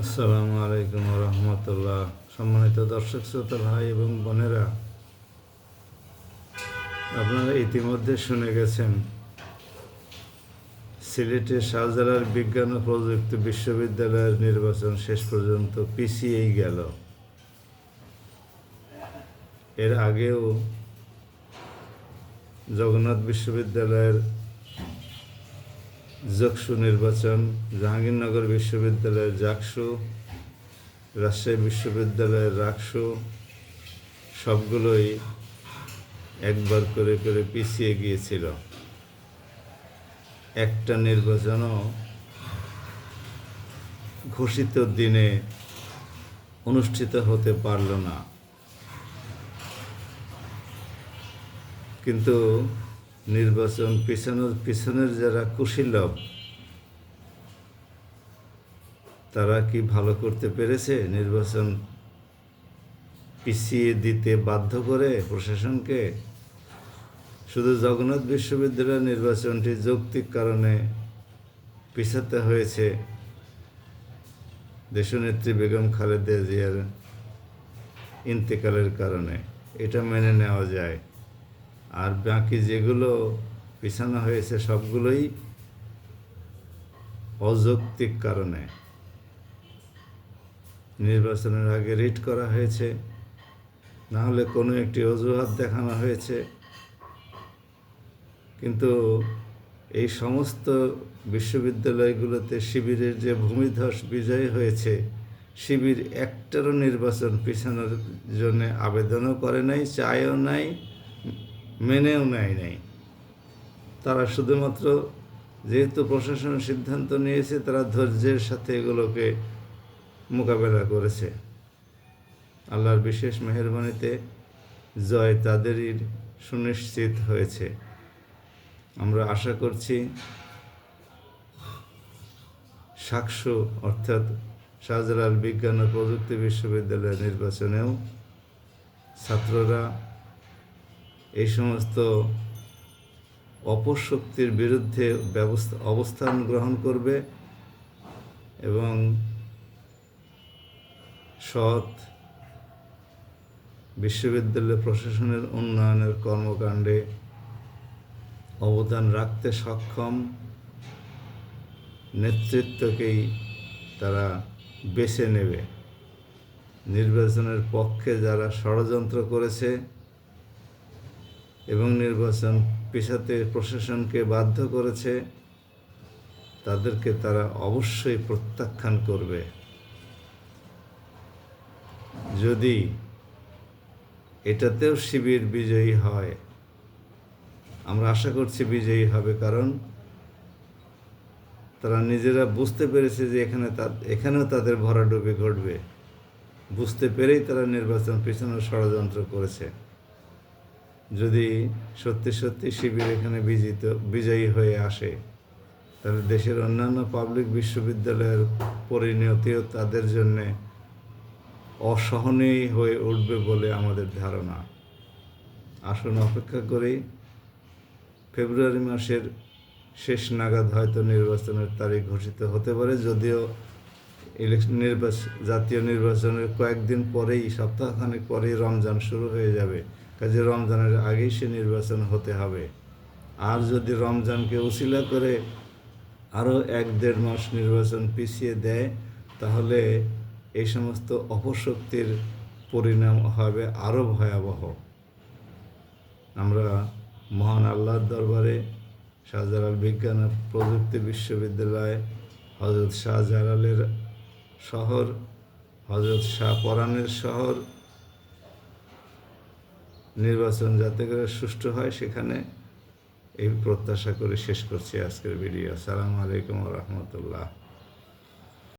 আসসালামু আলাইকুম রহমতুল্লাহ সম্মানিত দর্শক, শ্রোতা, ভাই এবং বোনেরা, আপনারা ইতিমধ্যে শুনে গেছেন সিলেটের শাহজালাল বিজ্ঞান ও প্রযুক্তি বিশ্ববিদ্যালয়ের নির্বাচন শেষ পর্যন্ত পিছিয়েই গেল। এর আগেও জগন্নাথ বিশ্ববিদ্যালয়ের জকসু নির্বাচন, জাহাঙ্গীরনগর বিশ্ববিদ্যালয়ের জাকসু, রাজশাহী বিশ্ববিদ্যালয়ের রাকসু, সবগুলোই একবার করে করে পিছিয়ে গিয়েছিল। একটা নির্বাচনও ঘোষিত দিনে অনুষ্ঠিত হতে পারল না। কিন্তু নির্বাচন পিছনের পিছনের যারা কুশীলভ তারা কি ভালো করতে পেরেছে নির্বাচন পিছিয়ে দিতে বাধ্য করে প্রশাসনকে? শুধু জগন্নাথ বিশ্ববিদ্যালয়ের নির্বাচনটি যৌক্তিক কারণে পিছাতে হয়েছে দেশনেত্রী বেগম খালেদা জিয়ার ইন্তেকালের কারণে। এটা মেনে নেওয়া যায়। আর বাকি যেগুলো পিছানো হয়েছে সবগুলোই অযৌক্তিক কারণে। নির্বাচনের আগে রিট করা হয়েছে না হলে কোনো একটি অজুহাত দেখানো হয়েছে। কিন্তু এই সমস্ত বিশ্ববিদ্যালয়গুলোতে শিবিরের যে ভূমিধস বিজয় হয়েছে, শিবির একটারও নির্বাচন পিছানোর জন্য আবেদনও করে নাই, চায়ও নাই মেনেও নেয় নাই। তারা শুধুমাত্র যেহেতু প্রশাসন সিদ্ধান্ত নিয়েছে, তারা ধৈর্যের সাথে এগুলোকে মোকাবেলা করেছে। আল্লাহর বিশেষ মেহরবানিতে জয় তাদেরই সুনিশ্চিত হয়েছে। আমরা আশা করছি সাকসু অর্থাৎ শাহজালাল বিজ্ঞান ও প্রযুক্তি বিশ্ববিদ্যালয়ের নির্বাচনেও ছাত্ররা এই সমস্ত অপশক্তির বিরুদ্ধে ব্যবস্থা অবস্থান গ্রহণ করবে এবং সৎ বিশ্ববিদ্যালয় প্রশাসনের উন্নয়নের কর্মকাণ্ডে অবদান রাখতে সক্ষম। নেতৃত্বকেই তারা বেছে নেবে। নির্বাচনের পক্ষে যারা ষড়যন্ত্র করেছে এবং নির্বাচন পেশাতে প্রশাসনকে বাধ্য করেছে, তাদেরকে তারা অবশ্যই প্রত্যাখ্যান করবে। যদি এটাতেও শিবির বিজয়ী হয়, আমরা আশা করছি বিজয়ী হবে কারণ তারা নিজেরা বুঝতে পেরেছে যে এখানে এখানেও তাদের ভরাডুবি ঘটবে। বুঝতে পেরেই তারা নির্বাচন পিছনে ষড়যন্ত্র করেছে। যদি সত্যি সত্যি শিবির এখানে বিজিত, বিজয়ী হয়ে আসে, তাহলে দেশের অন্যান্য পাবলিক বিশ্ববিদ্যালয়ের পরিণতিও তাদের জন্যে অসহনীয় হয়ে উঠবে বলে আমাদের ধারণা। আসুন অপেক্ষা করি, ফেব্রুয়ারি মাসের শেষ নাগাদ হয়তো নির্বাচনের তারিখ ঘোষিত হতে পারে, যদিও ইলেকশন নির্বাচন জাতীয় নির্বাচনের কয়েকদিন পরেই, সপ্তাহখানেক পরেই রমজান শুরু হয়ে যাবে। কাজে রমজানের আগেই সে নির্বাচন হতে হবে। আর যদি রমজানকে উসিলা করে আরও এক দেড় মাস নির্বাচন পিছিয়ে দেয়, তাহলে এই সমস্ত অপশক্তির পরিণাম হবে আরও ভয়াবহ। আমরা মহান আল্লাহর দরবারে শাহজালাল বিজ্ঞান ও প্রযুক্তি বিশ্ববিদ্যালয় হজরত শাহজালালের শহর হজরত শাহ পরাণের শহর নির্বাচন যাতে করে সুষ্ঠু হয়, সেখানে এই প্রত্যাশা করে শেষ করছি আজকের ভিডিও। আসসালামু আলাইকুম রহমতুল্লাহ।